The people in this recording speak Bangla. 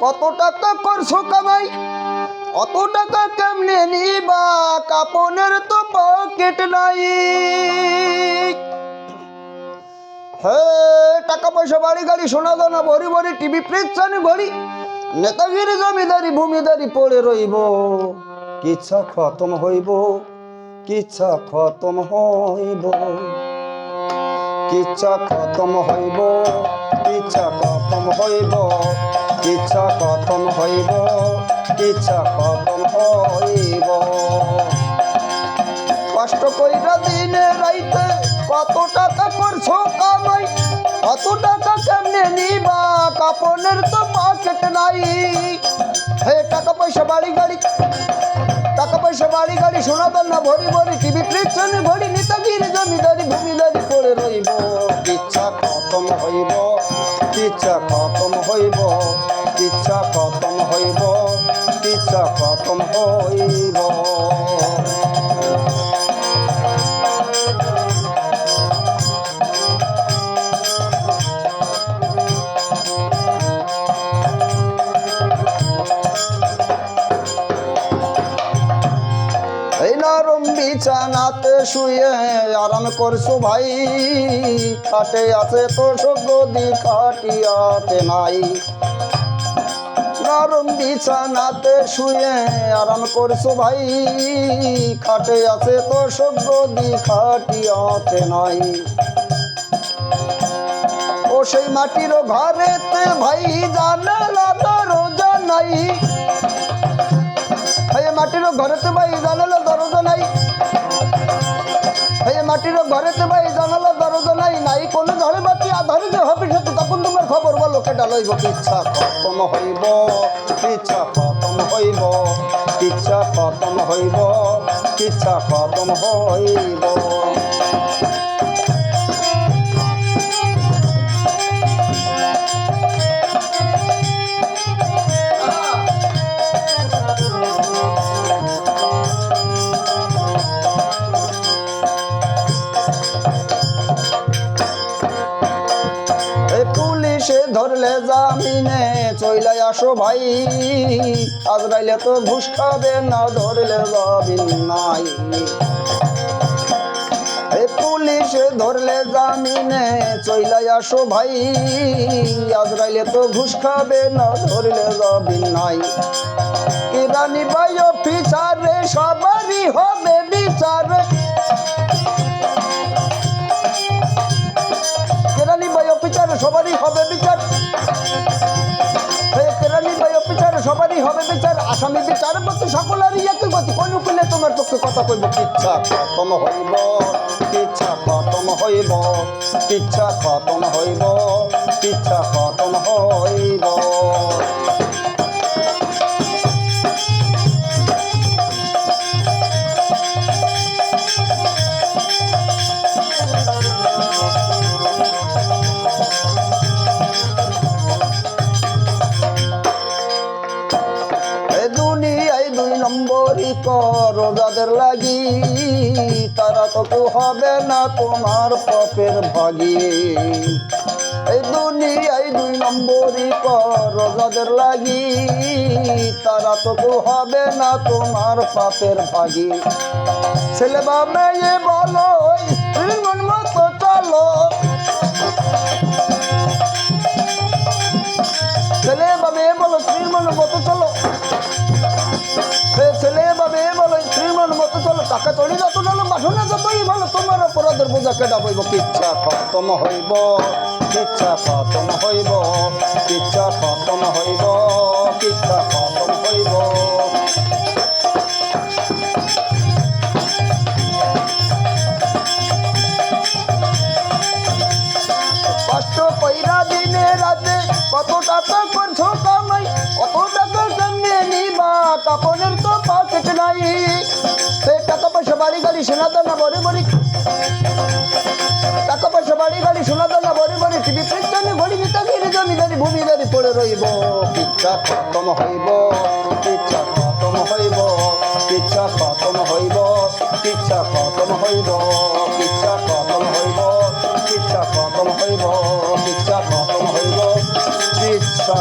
কত টাকা করছ কামাই? অত টাকা কেমনে নিবা? কাপনের তো পকেট নাই। হে, টাকা পয়সা, বাড়ি গাড়ি, সোনা দানা, ভরি ভরি টিভি ফ্রিজ চানি ভরি নেতাগিরি, জমিদারি, ভূমিদারি পড়ে রইব। কিচ্ছা খতম হইব, কিচ্ছা খতম হইব। কিচ্ছা খতম হইব, কিচ্ছা খতম হইব। কিচ্ছা খতম হইব কিচ্ছা খতম হইব। কষ্ট কইরা দিনে রাইতে কত টাকা করছ কামাই? কত টাকা কেমনে নিবা? কাপনের তো পকেট নাই। হে, টাকা পয়সা বাড়ি গাড়ি। টাকা পয়সা বাড়ি গাড়ি সোনা দান্না ভরি ভরি। টিভি ফ্রিজ ভরি নেতাগিরি জমিদারি হইব ইচ্ছা খতম হইব ইচ্ছা খতম হইব ইচ্ছা খতম হইব। শুয়ে আরাম করছ ভাই? খাটে আছে তো সগদি খাটিয়াতে নাই। নরম বিছানাতে শুয়ে আরাম করছ ভাই? খাটে আছে তো সগদি খাটিয়াতে নাই। ও সেই মাটির ঘরেতে ভাই জানালা দরজা নাই। এই মাটির ঘরেতে ভাই ভাই জানালা দরজা নাই নাই কোনো ঝড়ে বাতি আধারে যে হবে সাথে তখন তোমার খবর বলো কেটা লইব, ইচ্ছা খতম হইব, ইচ্ছা খতম হইব, ইচ্ছা খতম হইব, ইচ্ছা খতম হইব। ধরলে জামিনে চইলাই আসো ভাই। আজরাইলে তো ঘুষ খাবে না, ধরলে জামিন নাই। পুলিশে ধরলে জামিনে চইলাই আসো ভাই। আজরাইলে তো ঘুষ খাবে না, ধরলে জামিন নাই। কিরানি ভাই অফিসারে সবারই হবে বিচার। সবারই হবে বিচার, আসামি বিচার প্রতি সকলেরই একই গতি। অনুকূলে তোমার পক্ষে কথা কইব ইচ্ছা খতম হইব ইচ্ছা খতম হইব ইচ্ছা খতম হইব ইচ্ছা খতম হইব। করো যাদের লাগি, তারা তো কেউ হবে না তোমার পপের ভাগি। এই দুনিয়ায় দুই নম্বরই করো যাদের লাগি, তারা তো কেউ হবে না তোমার পাপের ভাগি। ছেলে বা মেয়ে বলো মতো চলো। ছেলে বা মেয়ে বলো, স্ত্রীর মন মতো চলো। চলো টাকা চড়ি যত চলো বাসনে যতই ভালো, তোমার অপরাধের বোঝা কেটা হইব কিচ্ছা খতম হইব, কিচ্ছা খতম হইব, কিচ্ছা খতম হইব, কিচ্ছা খতম হইব। কষ্ট কইরা দিনে রাতে কত টাকা করছ কামাই, কত টাকা কেমনে নিবা? কাপনের তো পকেট নাই সোনা দানা বড়ি বড়ি। টাকা পয়সা বাড়ি, গাড়ি সোনা দানা বড়ি। বড়ি টিভি পৃষ্ঠানে গড়ি মিতাগিরি জমিদারি ভূমিদারি পড়ে রইব। পিচ্ছা খতম হইব, পিচ্ছা খতম হইব, পিচ্ছা খতম হইব, পিচ্ছা খতম হইব, পিচ্ছা খতম হইব, পিচ্ছা খতম হইব, পিচ্ছা খতম হইব, পিচ্ছা